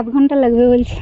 আধ ঘণ্টা লাগবে বলছে।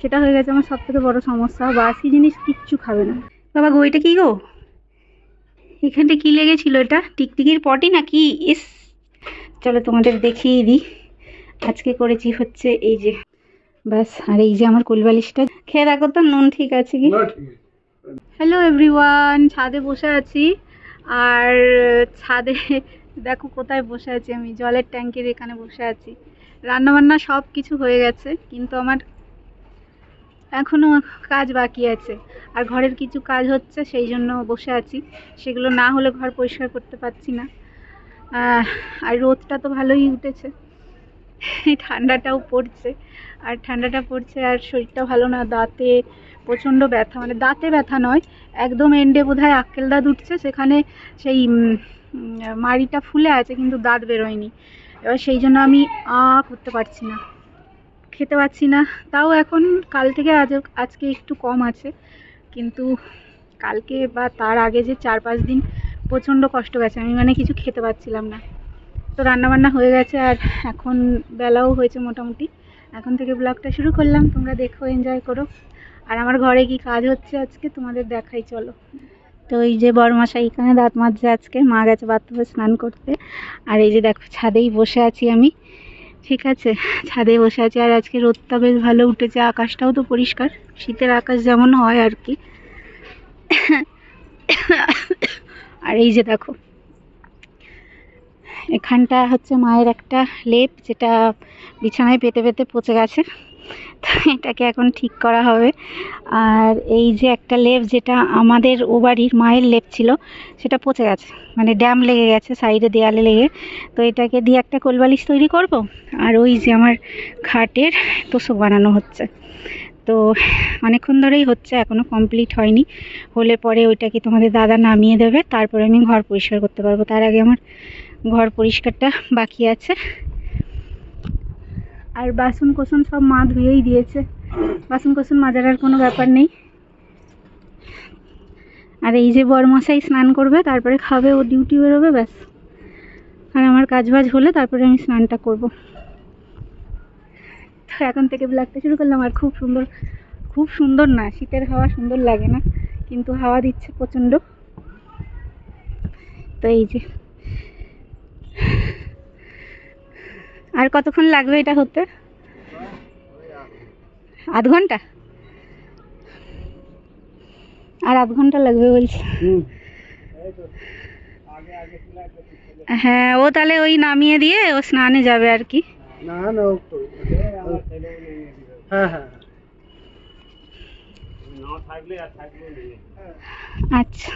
সেটা হয়ে গেছে আমার সব থেকে বড় সমস্যা বাসি জিনিস কিচ্ছু খাবে না। বাবা গো এটা কি গো? এখানটা কি লেগেছিল এটা? টিকটিকির পটি না কি ইস। চলো তোমাদের দেখিয়ে দিই। আজকে করেছি হচ্ছে এই যে ব্যাস আর এই যে আমার কুলবালিশটা। খেয়ে দেখো তো নুন ঠিক আছে কি? হ্যালো এভরিওয়ান ছাদে বসে আছি। আর ছাদে দেখো কোথায় বসে আছি আমি জলের ট্যাঙ্কের এখানে বসে আছি। রান্নাবান্না সব কিছু হয়ে গেছে, কিন্তু আমার এখনও কাজ বাকি আছে। আর ঘরের কিছু কাজ হচ্ছে, সেই জন্য বসে আছি। সেগুলো না হলে ঘর পরিষ্কার করতে পারছি না। আর রোদটা তো ভালোই উঠেছে। ঠান্ডাটাও পড়ছে। আর ঠান্ডাটা পড়ছে, আর শরীরটা ভালো না। দাঁতে প্রচণ্ড ব্যথা। মানে দাঁতে ব্যথা নয়, একদম এন্ডে বোধহয় আক্কেল দাঁত উঠছে। সেখানে সেই মাড়িটা ফুলে আছে, কিন্তু দাঁত বেরোয়নি। এবার সেই জন্য আমি আ করতে পারছি না। খেতে পারছি না। তাও এখন কাল থেকে আজ, আজকে একটু কম আছে। কিন্তু কালকে বা তার আগে যে চার পাঁচ দিন প্রচণ্ড কষ্ট গেছে। আমি মানে কিছু খেতে পারছিলাম না। তো রান্নাবান্না হয়ে গেছে আর এখন বেলাও হয়েছে মোটামুটি। এখন থেকে ব্লগটা শুরু করলাম। তোমরা দেখো এনজয় করো। আর আমার ঘরে কি কাজ হচ্ছে আজকে তোমাদের দেখাই, চলো। তো এই যে বড়মশাই এখানে দাঁত মাজছে আজকে, মা গেছে বাথরুমে স্নান করতে। আর এই যে দেখো, ছাদেই বসে আছি আমি। ঠিক আছে ছাদে বসে আছি। আর আজকে রোদটা বেশ ভালো উঠেছে, আকাশটাও তো পরিষ্কার। শীতের আকাশ যেমন হয় আর কি। আর এই যে দেখো, এখানটা হচ্ছে মায়ের একটা লেপ, যেটা বিছানায় পেতে পেতে পচে গেছে। এটাকে এখন ঠিক করা হবে। আর এই যে একটা লেপ যেটা আমাদের ও বাড়ির মায়ের লেপ ছিল, সেটা পচে গেছে। মানে ড্যাম লেগে গেছে, সাইডে দেয়ালে লেগে। তো এটাকে দিয়ে একটা কোলবালিশ তৈরি করব। আর ওই যে আমার খাটের তোষক বানানো হচ্ছে। তো অনেকক্ষণ ধরেই হচ্ছে এখনও কমপ্লিট হয়নি। হলে পরে ওইটাকে তোমাদের দাদা নামিয়ে দেবে। তারপরে আমি ঘর পরিষ্কার করতে পারব। তার আগে আমার ঘর পরিষ্কারটা বাকি আছে। আর বাসন কোসন সব মা ধুয়েই দিয়েছে। বাসন কোসন মাজার আর কোনো ব্যাপার নেই। আর এই যে বরমশাই স্নান করবে, তারপরে খাবে, ও ডিউটি বেরোবে, ব্যাস। আর আমার কাজ বাজ হলে তারপরে আমি স্নানটা করব। তো এখন থেকে ব্লগটা শুরু করলাম, আর খুব সুন্দর খুব সুন্দর না, শীতের হাওয়া সুন্দর লাগে না, কিন্তু হাওয়া দিচ্ছে প্রচণ্ড। তো এই যে আর কতক্ষণ লাগবে এটা হতে? আধ ঘণ্টা? আর আধ ঘণ্টা লাগবে বলছি। হ্যাঁ ও তাহলে ওই নামিয়ে দিয়ে ও স্নানে যাবে আর কি। না না হ্যাঁ হ্যাঁ। আচ্ছা।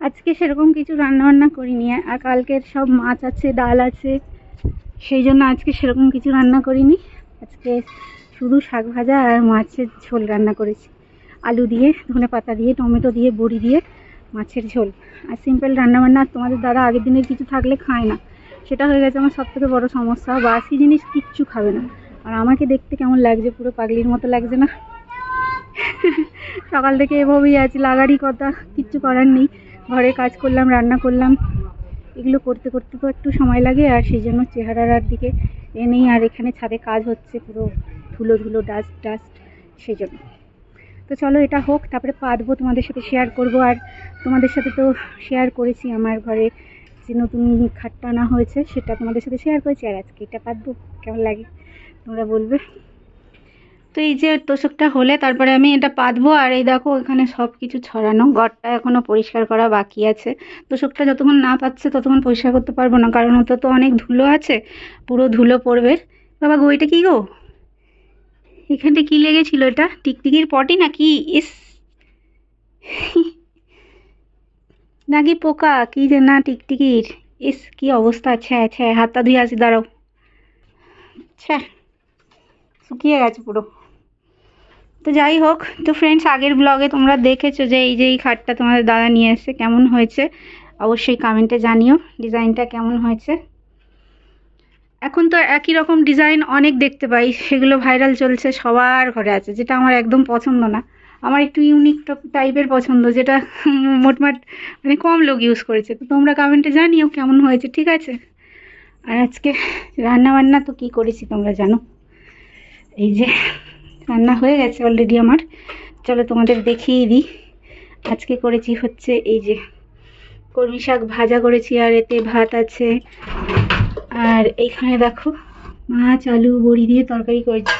আজকে সেরকম কিছু রান্না বান্না করিনি, আর কালকের সব মাছ আছে, ডাল আছে, সেই জন্য আজকে সেরকম কিছু রান্না করিনি। আজকে শুধু শাক ভাজা আর মাছের ঝোল রান্না করেছি। আলু দিয়ে, ধনে পাতা দিয়ে, টমেটো দিয়ে, বড়ি দিয়ে মাছের ঝোল। আর সিম্পল রান্নাবান্না তোমাদের দাদা আগের দিনের কিছু থাকলে খায় না। সেটা হয়ে গেছে আমার সব থেকে বড় সমস্যা, বাসি জিনিস কিচ্ছু খাবে না। আর আমাকে দেখতে কেমন লাগছে, পুরো পাগলির মতো লাগছে না? সকাল থেকে এভাবেই আছি, লাগারই কথা, কিচ্ছু করার নেই। ঘরে কাজ করলাম, রান্না করলাম। এগুলো করতে করতে তো একটু সময় লাগে, আর সেই জন্য চেহারার আর দিকে এ নেই, আর এখানে ছাদে কাজ হচ্ছে, পুরো ধুলো ধুলো ডাস্ট ডাস্ট সেই জন্য। তো চলো এটা হোক, তারপরে পাতবো তোমাদের সাথে শেয়ার করব, আর তোমাদের সাথে তো শেয়ার করেছি আমার ঘরে যে নতুন খাটটা আনা হয়েছে, সেটা তোমাদের সাথে শেয়ার করেছি, আর আজকে এটা পাতবো কেমন লাগে তোমরা বলবে? তো এই যে তোষকটা হলে তারপরে আমি এটা পাতবো আর এই দেখো এখানে সব কিছু ছড়ানো ঘরটা এখনও পরিষ্কার করা বাকি আছে। তোষকটা যতক্ষণ না পাচ্ছে ততক্ষণ পরিষ্কার করতে পারব না, কারণ ওটা তো অনেক ধুলো আছে, পুরো ধুলো পড়বে। বাবা গো, এটা কি গো? এখানটা কি লেগেছিল এটা? টিকটিকির পটি না কি ইস! নাকি পোকা, কি যে না টিকটিকির। ইস, কি অবস্থা, ছ্যা ছ্যা হাতটা ধুয়ে আসি, দাঁড়াও। ছ্যা, শুকিয়ে গেছে পুরো। তো যাই হোক, তো ফ্রেন্ডস আগের ব্লগে তোমরা দেখেছ যে এই যে এই খাটটা তোমাদের দাদা নিয়ে এসেছে, কেমন হয়েছে? অবশ্যই কমেন্টে জানিও ডিজাইনটা কেমন হয়েছে? এখন তো একই রকম ডিজাইন অনেক দেখতে পাই, সেগুলো ভাইরাল চলছে, সবার ঘরে আছে, যেটা আমার একদম পছন্দ না। আমার একটু ইউনিক টাইপের পছন্দ, যেটা মোটমাট মানে কম লোক ইউজ করেছে। তো তোমরা কমেন্টে জানিও কেমন হয়েছে, ঠিক আছে? আর আজকে রান্না বান্না তো কী করেছি তোমরা জানো? এই যে রান্না হয়ে গেছে অলরেডি আমার। চলো তোমাদের দেখিয়ে দিই। আজকে করেছি হচ্ছে এই যে কলমি শাক ভাজা করেছি, আর এতে ভাত আছে। আর এইখানে দেখো মাছ, আলু, বড়ি দিয়ে তরকারি করেছি।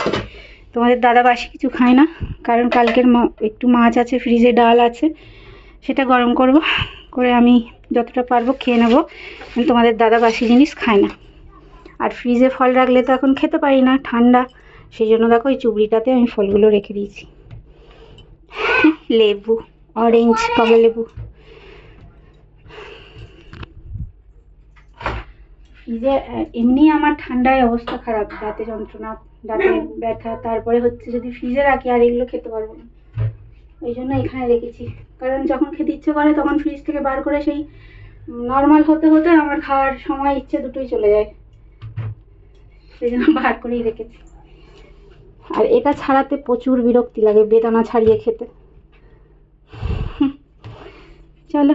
তোমাদের দাদা বাসি কিছু খায় না, কারণ কালকের একটু মাছ আছে, ফ্রিজে ডাল আছে, সেটা গরম করব, করে আমি যতটা পারব খেয়ে নেব। তোমাদের দাদা বাসি জিনিস খায় না। আর ফ্রিজে ফল রাখলে তো এখন খেতে পারি না, ঠান্ডা। সেই জন্য দেখো ওই চুবড়িটাতে আমি ফলগুলো রেখে দিয়েছি। লেবু অরেঞ্জ কমলা লেবু আহ, এমনি আমার ঠান্ডায় অবস্থা খারাপ দাঁতে যন্ত্রণা দাঁতে ব্যথা তারপরে হচ্ছে যদি ফ্রিজে রাখি আর এগুলো খেতে পারব না। ওই জন্য এখানে রেখেছি। কারণ যখন খেতে ইচ্ছে করে তখন ফ্রিজ থেকে বার করে সেই নর্মাল হতে হতে আমার খাওয়ার সময় ইচ্ছে দুটোই চলে যায়। সেই জন্য বার করেই রেখেছি। আর এটা ছাড়াতে প্রচুর বিরক্তি লাগে বেদানা ছাড়িয়ে খেতে। চলো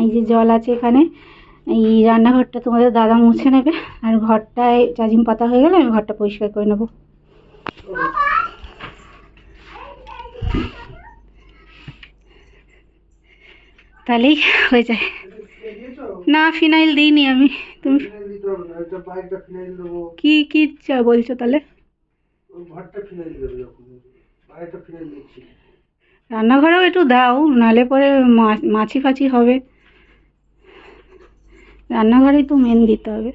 এই যে জল আছে এখানে এই রান্নাঘরটা তোমাদের দাদা মুছে নেবে আর ঘরটায় চাজিম পাতা হয়ে গেলে আমি ঘরটা পরিষ্কার করে নেব। তাহলেই হয়ে যায়। না ফিনাইল দিইনি আমি তুমি কি কি বলছো তাহলে? ওই ঘরটা ফিনাইল দেবে যখন বাইকটা ফিনাইল দিচ্ছি রান্নাঘরেও একটু দাও নালে পরে মা- মাছি ফাছি হবে। রান্নাঘরেই তো মেন দিতে হবে।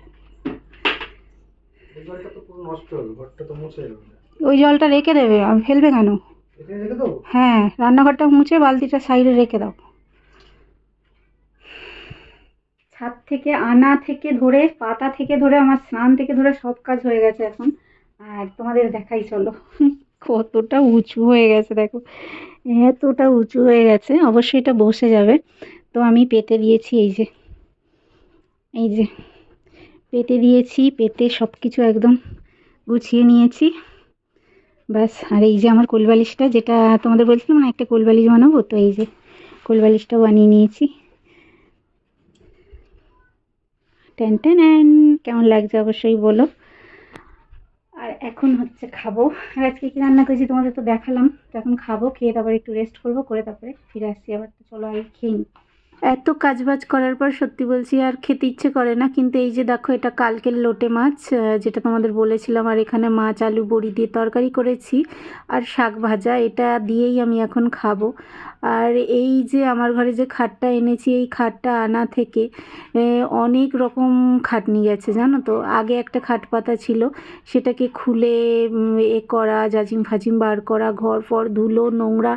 জলটা তো পুরো নষ্ট হবে ঘরটা তো মুছে ওই জলটা রেখে দেবে আমি ফেলবে কেন? হ্যাঁ রান্নাঘরটা মুছে বালতিটা সাইডে রেখে দাও। ছাদ থেকে আনা থেকে ধরে পাতা থেকে ধরে আমার স্নান থেকে ধরে সব কাজ হয়ে গেছে এখন। আর তোমাদের দেখাই, চলো। কতটা উঁচু হয়ে গেছে, দেখো। এতটা উঁচু হয়ে গেছে, অবশ্যই এটা বসে যাবে। তো আমি পেতে দিয়েছি এই যে এই যে, পেতে দিয়েছি, পেতে সব কিছু একদম গুছিয়ে নিয়েছি। ব্যাস, আর এই যে আমার কোলবালিশটা, যেটা তোমাদের বলছিলাম না, একটা কোলবালিশ বানাবো, তো এই যে কোলবালিশটাও বানিয়ে নিয়েছি। টেন টেন, কেমন লাগছে অবশ্যই বলো। আর এখন হচ্ছে খাব। আর আজকে কি রান্না করেছি তোমাদের তো দেখালাম। তো এখন খাব, খেয়ে তারপরে একটু রেস্ট করব, করে তারপরে ফিরে আসছি। আবার তো চলো, আগে খেয়ে নিই। এত কাজবাজ করার পর সত্যি বলছি, আর খেতে ইচ্ছে করে না। কিন্তু এই যে দেখো, এটা কালকের লোটে মাছ যেটা তোমাদের বলেছিলাম, আর এখানে মাছ, আলু, বড়ি দিয়ে তরকারি করেছি, আর শাক ভাজা, এটা দিয়েই আমি এখন খাব। আর এই যে আমার ঘরে যে খাটটা এনেছি, এই খাটটা আনা থেকে অনেক রকম খাটনি গেছে, জানো তো? আগে একটা খাট পাতা ছিল, সেটাকে খুলে এ করা, জাজিম ফাজিম বার করা, ঘর, ফর, ধুলো, নোংরা,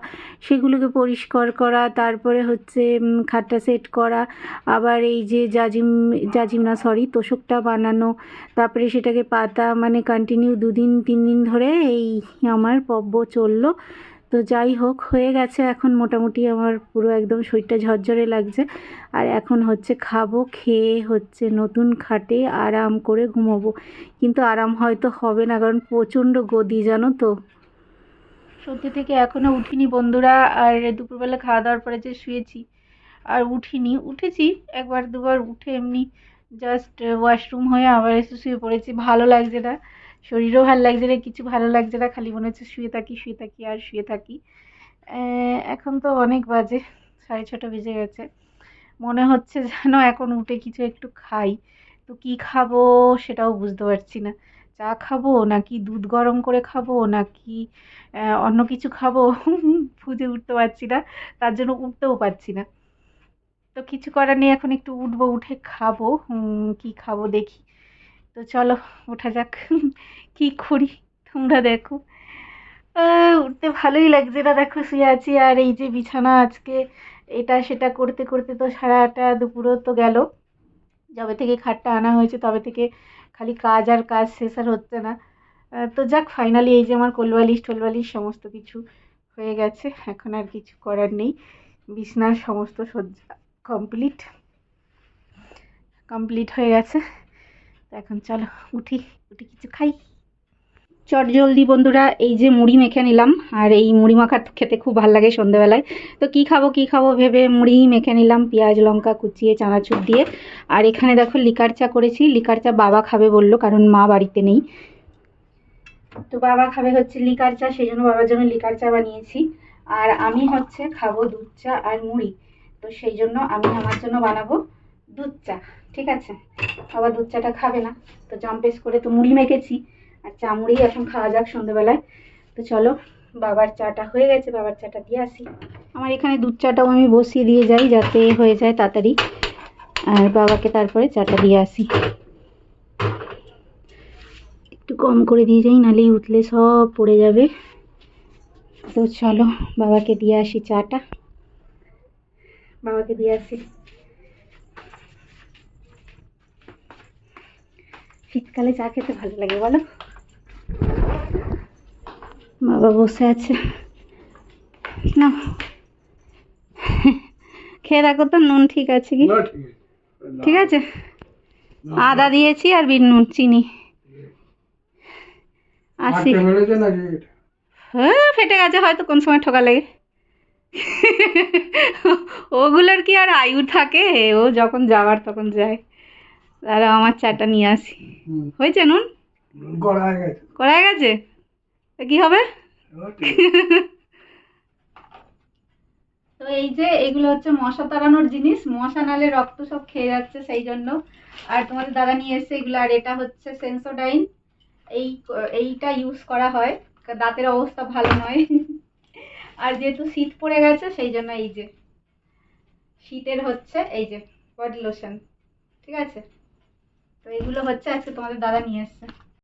সেগুলোকে পরিষ্কার করা, তারপরে হচ্ছে খাটটা সেট করা, আবার এই যে জাজিম জাজিম না, সরি, তোষকটা বানানো, তারপরে সেটাকে পাতা মানে কন্টিনিউ দুদিন তিন দিন ধরে এই আমার পব্য চলল। তো যাই হোক, হয়ে গেছে এখন মোটামুটি আমার পুরো একদম শরীরটা ঝরঝরে লাগছে। আর এখন হচ্ছে খাব, খেয়ে হচ্ছে নতুন খাটে আরাম করে ঘুমোবো। কিন্তু আরাম হয়তো হবে না, কারণ প্রচণ্ড গদি, জানো তো। সত্যি থেকে এখনও উঠিনি বন্ধুরা, আর দুপুরবেলা খাওয়া দাওয়ার পরে যে শুয়েছি, আর উঠিনি। উঠেছি, একবার দুবার উঠে এমনি জাস্ট ওয়াশরুম হয়ে আবার এসে শুয়ে পড়েছি, ভালো লাগছে না। শরীরও ভালো লাগছে না, কিছু ভালো লাগছে না, খালি মনে হচ্ছে শুয়ে থাকি শুয়ে থাকি আর শুয়ে থাকি। এখন তো অনেক বাজে, সাড়ে ছটা বেজে গেছে। মনে হচ্ছে যেন এখন উঠে কিছু একটু খাই। তো কি খাব সেটাও বুঝতে পারছি না। চা খাব নাকি দুধ গরম করে খাব নাকি অন্য কিছু খাব? বুঝে উঠতে পারছি না, তার জন্য উঠতেও পারছি না। তো কিছু করার নেই, এখন একটু উঠবো, উঠে খাব। কি খাব দেখি। তো চলো, ওঠা যাক। কি করি? তোমরা দেখো। উঠতে ভালোই লাগছে না। দেখো, শুয়ে আছি। আর এই যে বিছানা আজকে, এটা সেটা করতে করতে তো সারাটা দুপুরও তো গেল। যবে থেকে খাটটা আনা হয়েছে, তবে থেকে খালি কাজ আর কাজ শেষ আর হচ্ছে না। তো যাক ফাইনালি এই যে আমার কোলবালিশ টোলবালিশ সমস্ত কিছু হয়ে গেছে। এখন আর কিছু করার নেই। বিছনার সমস্ত সজ্জা কমপ্লিট কমপ্লিট হয়ে গেছে। এখন চলো, উঠি উঠি কিছু খাই। চট জলদি বন্ধুরা, এই যে মুড়ি মেখে নিলাম, আর এই মুড়ি মাখা খেতে খুব ভালো লাগে সন্ধেবেলায়। তো কি খাব কি খাব ভেবে মুড়ি মেখে নিলাম, পেঁয়াজ, লঙ্কা, কুচিয়ে, চানাচুর দিয়ে। আর এখানে দেখো লিকার চা করেছি, লিকার চা বাবা খাবে বলল, কারণ মা বাড়িতে নেই। তো বাবা খাবে হচ্ছে লিকার চা সেই জন্য বাবার জন্য লিকার চা বানিয়েছি। আর আমি হচ্ছে খাব দুধ চা আর মুড়ি। তো সেই জন্য আমি আমার জন্য বানাবো দুধ চা। ঠিক আছে? বাবা দুধ চাটা খাবে না। তো জম্পেস করে তো মুড়ি মেখেছি। আর চা মুড়ি এখন খাওয়া যাক সন্ধ্যেবেলায় তো চলো, বাবার চাটা হয়ে গেছে, বাবার চাটা দিয়ে আসি। আমার এখানে দুধ চাটাও আমি বসিয়ে দিয়ে যাই, যাতে হয়ে যায় তাড়াতাড়ি। আর বাবাকে তারপরে চাটা দিয়ে আসি। একটু কম করে দিয়ে যাই, নাহলে উঠলে সব পড়ে যাবে। তো চলো, বাবাকে দিয়ে আসি চাটা। বাবাকে দিয়ে আসি। শীতকালে চা খেতে ভালো লাগে বলো। বাবা বসে আছে। না খেয়ে দেখো তো নুন ঠিক আছে কি? ঠিক আছে। আদা দিয়েছি আর বিট নুন চিনি। আসি? হ্যাঁ ফেটে গেছে হয়তো কোন সময় ঠোকা লাগে। ওগুলোর কি আর আয়ু থাকে? ও যখন যাওয়ার তখন যায়। তারা আমার চাটা নিয়ে আসি। হয়েছে নুন? গেছে। করা গেছে? তো কি হবে? ও, ঠিক আছে। তো এই যে এগুলো হচ্ছে মশা তাড়ানোর জিনিস। মশা নালে রক্ত সব খেয়ে যাচ্ছে সেই জন্য। আর তোমাদের দাদা নিয়ে এসছে এগুলো আর এটা হচ্ছে সেন্সোডাইন এই এইটা ইউজ করা হয়। দাঁতের অবস্থা ভালো নয়। আর যেহেতু শীত পড়ে গেছে সেই জন্য এই যে। শীতের হচ্ছে এই যে বডি লোশন ঠিক আছে? তো এগুলো হচ্ছে আজকে তোমাদের দাদা নিয়ে এসছে।